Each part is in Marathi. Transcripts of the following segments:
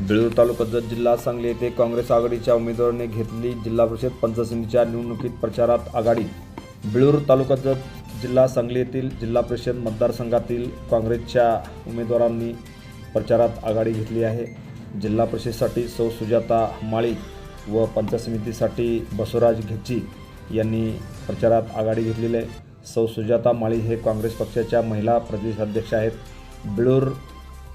बेळूर तालुका जत जिल्हा सांगली येथे काँग्रेस आघाडीच्या उमेदवाराने घेतली जिल्हा परिषद पंचसमितीच्या निवडणुकीत प्रचारात आघाडी. बेळूर तालुका जत जिल्हा सांगली येथील जिल्हा परिषद मतदारसंघातील काँग्रेसच्या उमेदवारांनी प्रचारात आघाडी घेतली आहे. जिल्हा परिषदसाठी सौ सुजाता माळी व पंचायत समितीसाठी बसवराज घेची यांनी प्रचारात आघाडी घेतलेली आहे. सौ सुजाता माळी हे काँग्रेस पक्षाच्या महिला प्रदेशाध्यक्ष आहेत. बिळूर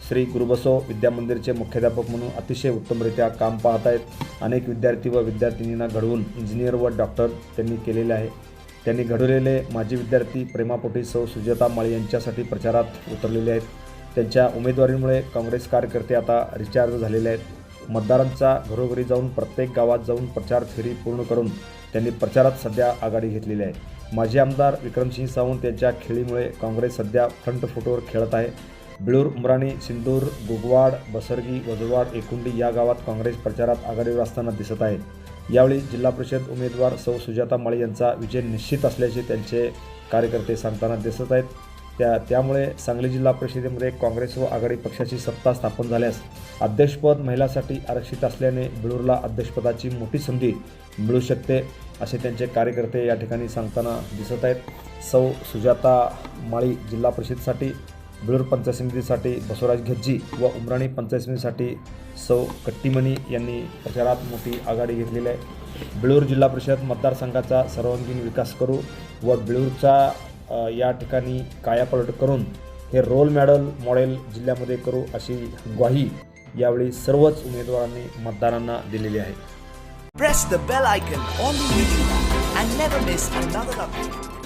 श्री गुरुबसो विद्यामंदिरचे मुख्याध्यापक म्हणून अतिशय उत्तमरित्या काम पाहत आहेत अनेक विद्यार्थी व विद्यार्थिनींना घडवून इंजिनियर व डॉक्टर त्यांनी केलेले आहे. त्यांनी घडवलेले माजी विद्यार्थी प्रेमापोटी सौ सुजाता माळी यांच्यासाठी प्रचारात उतरलेले आहेत. त्यांच्या उमेदवारीमुळे काँग्रेस कार्यकर्ते आता रिचार्ज झालेले आहेत. मतदारांचा घरोघरी जाऊन प्रत्येक गावात जाऊन प्रचार फेरी पूर्ण करून त्यांनी प्रचारात सध्या आघाडी घेतलेली आहे. माजी आमदार विक्रमसिंह सावंत यांच्या खेळीमुळे काँग्रेस सध्या फ्रंट फुटवर खेळत आहे. बिळूर उमराणी सिंदूर गुगवाड बसरगी वजवाड एकुंडी या गावात काँग्रेस प्रचारात आघाडीवर असताना दिसत आहेत यावेळी जिल्हा परिषद उमेदवार सौ सुजाता माळी यांचा विजय निश्चित असल्याचे त्यांचे कार्यकर्ते सांगताना दिसत आहेत. त्या त्यामुळे सांगली जिल्हा परिषदेमध्ये काँग्रेस व आघाडी पक्षाची सत्ता स्थापन झाल्यास अध्यक्षपद महिलांसाठी आरक्षित असल्याने बिळूरला अध्यक्षपदाची मोठी संधी मिळू शकते असे त्यांचे कार्यकर्ते या ठिकाणी सांगताना दिसत आहेत. सौ सुजाता माळी जिल्हा परिषदेसाठी बिळूर पंचायत समितीसाठी बसवराज घेज्जी व उमराणी पंचायत समितीसाठी सौ कट्टीमणी यांनी प्रचारात मोठी आघाडी घेतलेली आहे बिळूर जिल्हा परिषद मतदारसंघाचा सर्वांगीण विकास करू व बिळूरचा या ठिकाणी कायापलट करून हे रोल मॅडल मॉडेल जिल्ह्यामध्ये करू अशी ग्वाही यावेळी सर्वच उमेदवारांनी मतदारांना दिलेली आहे Press the bell icon on the YouTube and never miss another update.